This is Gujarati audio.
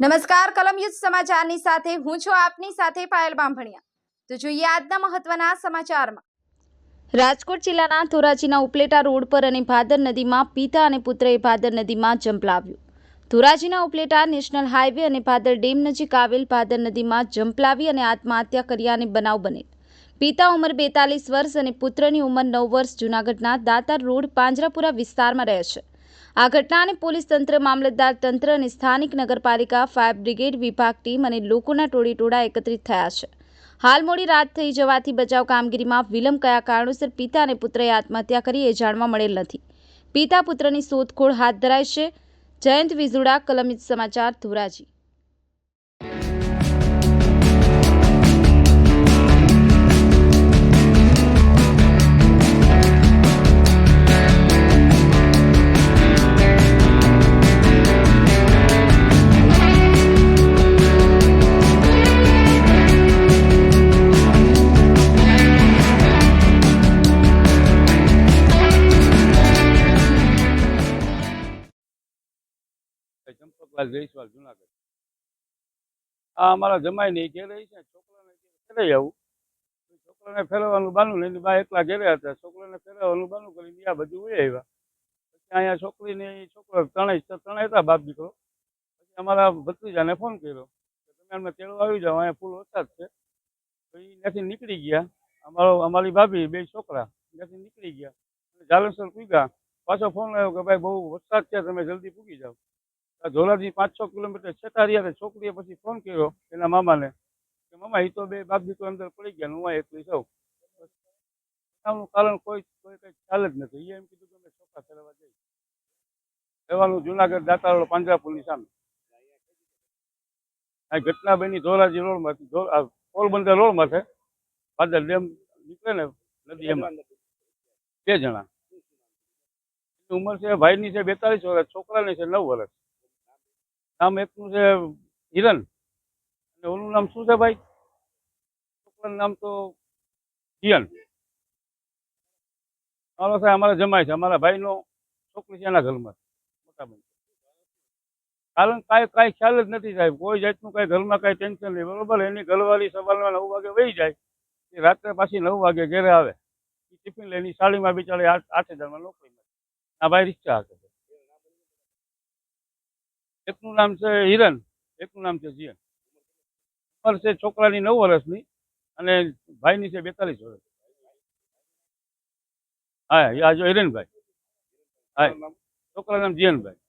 નમસ્કાર કલમયુદ્ધ સમાચારની સાથે હું છું આપની સાથે પાયલ બાંભણિયા. તો જોઈએ આજના મહત્વના સમાચારમાં. રાજકોટ જિલ્લાના ધોરાજીના ઉપલેટા રોડ પર અને ભાદર નદીમાં પિતા અને પુત્રએ ભાદર નદીમાં જંપલાવ્યું. ધોરાજીના ઉપલેટા નેશનલ હાઈવે અને ભાદર ડેમ નજીક આવેલ ભાદર નદીમાં જંપલાવી અને આત્મહત્યા કર્યાને બનાવ બનેલ. પિતા ઉંમર બેતાલીસ વર્ષ અને પુત્રની ઉંમર નવ વર્ષ જૂનાગઢના દાતાર રોડ પાંજરાપુરા વિસ્તારમાં રહે છે. આ ઘટનાને પોલીસ તંત્ર, મામલતદાર તંત્ર અને સ્થાનિક નગરપાલિકા, ફાયર બ્રિગેડ વિભાગ ટીમ અને લોકોના ટોળી ટોળા એકત્રિત થયા છે. હાલ મોડી રાત થઈ જવાથી બચાવ કામગીરીમાં વિલંબ કયા કારણોસર પિતા અને પુત્રએ આત્મહત્યા કરી એ જાણવા મળેલ નથી. પિતા પુત્રની શોધખોળ હાથ ધરાય છે. જયંત વિઝુડા, કલમિત સમાચાર ધોરાજી. ચંપકલાલ જયસ્વાલ જુનાગઢ. આ અમારા જમાઈ નહીં ઘેરે છે, છોકરાને ઘેરે આવું. છોકરાને ફેરવવાનું બાનું લઈને બા એકલા ઘેરે હતા. છોકરાને ફેરવવાનું બાનું કરીને બીજા બધું હોય આવ્યા. પછી અહીંયા છોકરીને છોકરો ત્રણેય ત્રણેય હતા બાપ દીકરો. પછી અમારા ભત્રીજાને ફોન કર્યો તમે અમને તેડવા આવી જાઓ, અહીંયા ફૂલ વરસાદ છે. તો એ ત્યાંથી નીકળી ગયા. અમારો, અમારી ભાભી, બે છોકરા, ત્યાંથી નીકળી ગયા. જાલેશ્વર પૂગ્યા. પાછો ફોન આવ્યો કે ભાઈ બહુ વરસાદ છે, તમે જલ્દી પૂગી જાઓ. આ ધોલાજી પાંચ છ કિલોમીટર છેટા રહ્યા છોકરીએ પછી ફોન કર્યો એના મામાને કે મામા એ તો બે બાપ દીકરો અંદર પડી ગયા હું અહીં એકલી સૌ કારણ કોઈ કોઈ કઈ ખ્યાલ જ નથી. એ એમ કીધું કે અમે ચોખા ફેરવા જઈએ. રહેવાનું જુનાગઢ દાતારોડ પાંજરાપુરની સામે. આ ઘટના બની ધોરાજી રોડમાંથી આ પોરબંદર રોડમાં છે પાદર ડેમ નીકળે ને નદી એમાં. બે જણા. ઉંમર છે, ભાઈની છે બેતાલીસ વર્ષ, છોકરાની છે નવ વર્ષ. નામ એકનું છે હિરન અને ઓનું નામ શું છે ભાઈ? છોકરાનું નામ તો જીયન મારો સાહેબ, અમારા જમાય છે. અમારા ભાઈનો છોકરી છે એના ઘરમાં. મોટા ભાઈ. કારણ કાંઈ કાંઈ ખ્યાલ જ નથી સાહેબ. કોઈ જાતનું કાંઈ ઘરમાં કાંઈ ટેન્શન નહીં. બરોબર? એની ઘરવાળી સવારમાં નવ વાગે વહી જાય. એ રાત્રે પાછી નવ વાગે ઘરે આવે. એ ટિફિન લઈને સાડીમાં બિચારી આઠ આઠ હજારમાં નોકરીમાં આ ભાઈ રિક્ષા છે એકનું નામ છે હિરન એકનું નામ છે જીયન. ઉંમર છે છોકરાની નવ વર્ષની અને ભાઈની છે બેતાલીસ વર્ષ હા આ જો હિરનભાઈ. હા છોકરાનું નામ જીયનભાઈ.